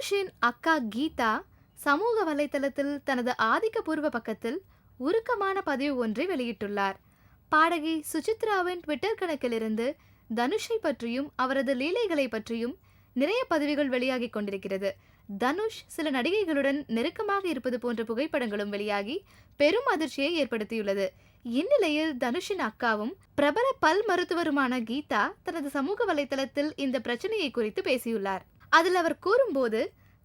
தனுஷின் அக்கா கீதா சமூக வலைதளத்தில் தனது ஆதிக்கபூர்வ பக்கத்தில் உருக்கமான பதிவு ஒன்றை வெளியிட்டுள்ளார். பாடகி சுசித்ராவின் ட்விட்டர் கணக்கிலிருந்து தனுஷை பற்றியும் அவரது லீலைகளை பற்றியும் நிறைய பதிவுகள் வெளியாகிக் கொண்டிருக்கிறது. தனுஷ் சில நடிகைகளுடன் நெருக்கமாக இருப்பது போன்ற புகைப்படங்களும் வெளியாகி பெரும் அதிர்ச்சியை ஏற்படுத்தியுள்ளது. இந்நிலையில் தனுஷின் அக்காவும் பிரபல பல் மருத்துவருமான கீதா தனது சமூக வலைத்தளத்தில் இந்த பிரச்சனையை குறித்து பேசியுள்ளார். அதில் அவர் கூறும்போது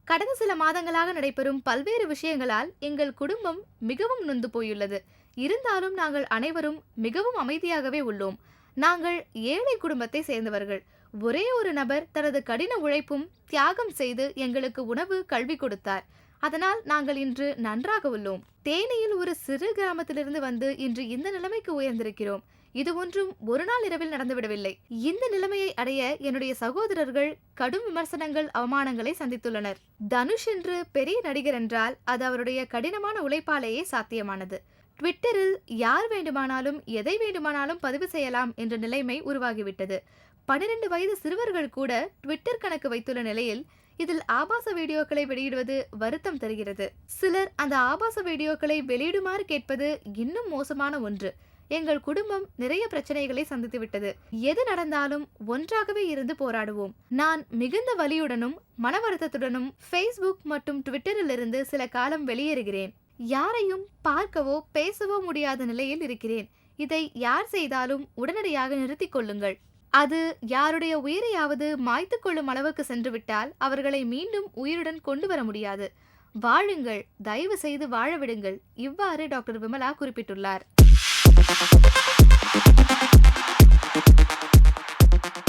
கடந்த சில மாதங்களாக நடைபெறும் பல்வேறு விஷயங்களால் எங்கள் குடும்பம் மிகவும் நொந்து போயுள்ளது. இருந்தாலும் நாங்கள் அனைவரும் மிகவும் அமைதியாகவே உள்ளோம். நாங்கள் ஏழை குடும்பத்தை சேர்ந்தவர்கள். ஒரே ஒரு நபர் தனது கடின உழைப்பும் தியாகம் செய்து எங்களுக்கு உணவு கல்வி கொடுத்தார். அதனால் நாங்கள் இன்று நன்றாக உள்ளோம். தேனியில் ஒரு சிறு கிராமத்திலிருந்து வந்து இன்று இந்த நிலைமைக்கு உயர்ந்திருக்கிறோம். இது ஒன்றும் ஒரு நாள் இரவில் நடந்துவிடவில்லை. இந்த நிலைமையை அடைய என்னுடைய சகோதரர்கள் கடும் விமர்சனங்கள் அவமானங்களை சந்தித்துள்ளனர். தனுஷ் என்று பெரிய நடிகர் என்றால் அது அவருடைய கடினமான உழைப்பாலேயே சாத்தியமானது. ட்விட்டரில் யார் வேண்டுமானாலும் எதை வேண்டுமானாலும் பதிவு செய்யலாம் என்ற நிலைமை உருவாகிவிட்டது. பனிரெண்டு வயது சிறுவர்கள் கூட ட்விட்டர் கணக்கு வைத்துள்ள நிலையில் இதில் ஆபாச வீடியோக்களை வெளியிடுவது வருத்தம் தருகிறது. சிலர் அந்த ஆபாச வீடியோக்களை வெளியிடுமாறு கேட்பது இன்னும் மோசமான ஒன்று. எங்கள் குடும்பம் நிறைய பிரச்சனைகளை சந்தித்து விட்டது. எது நடந்தாலும் ஒன்றாகவே இருந்து போராடுவோம். நான் மிகுந்த வலியுடனும் மன வருத்தத்துடனும் ஃபேஸ்புக் மற்றும் ட்விட்டரில் இருந்து சில காலம் வெளியேறுகிறேன். யாரையும் பார்க்கவோ பேசவோ முடியாத நிலையில் இருக்கிறேன். இதை யார் செய்தாலும் உடனடியாக நிறுத்திக் கொள்ளுங்கள். அது யாருடைய உயிரையாவது மாய்த்து கொள்ளும் அளவுக்கு சென்றுவிட்டால் அவர்களை மீண்டும் உயிருடன் கொண்டு வர முடியாது. வாழுங்கள். தயவு செய்து வாழ விடுங்கள். இவ்வாறு டாக்டர் விமலா குறிப்பிட்டுள்ளார். Thank you.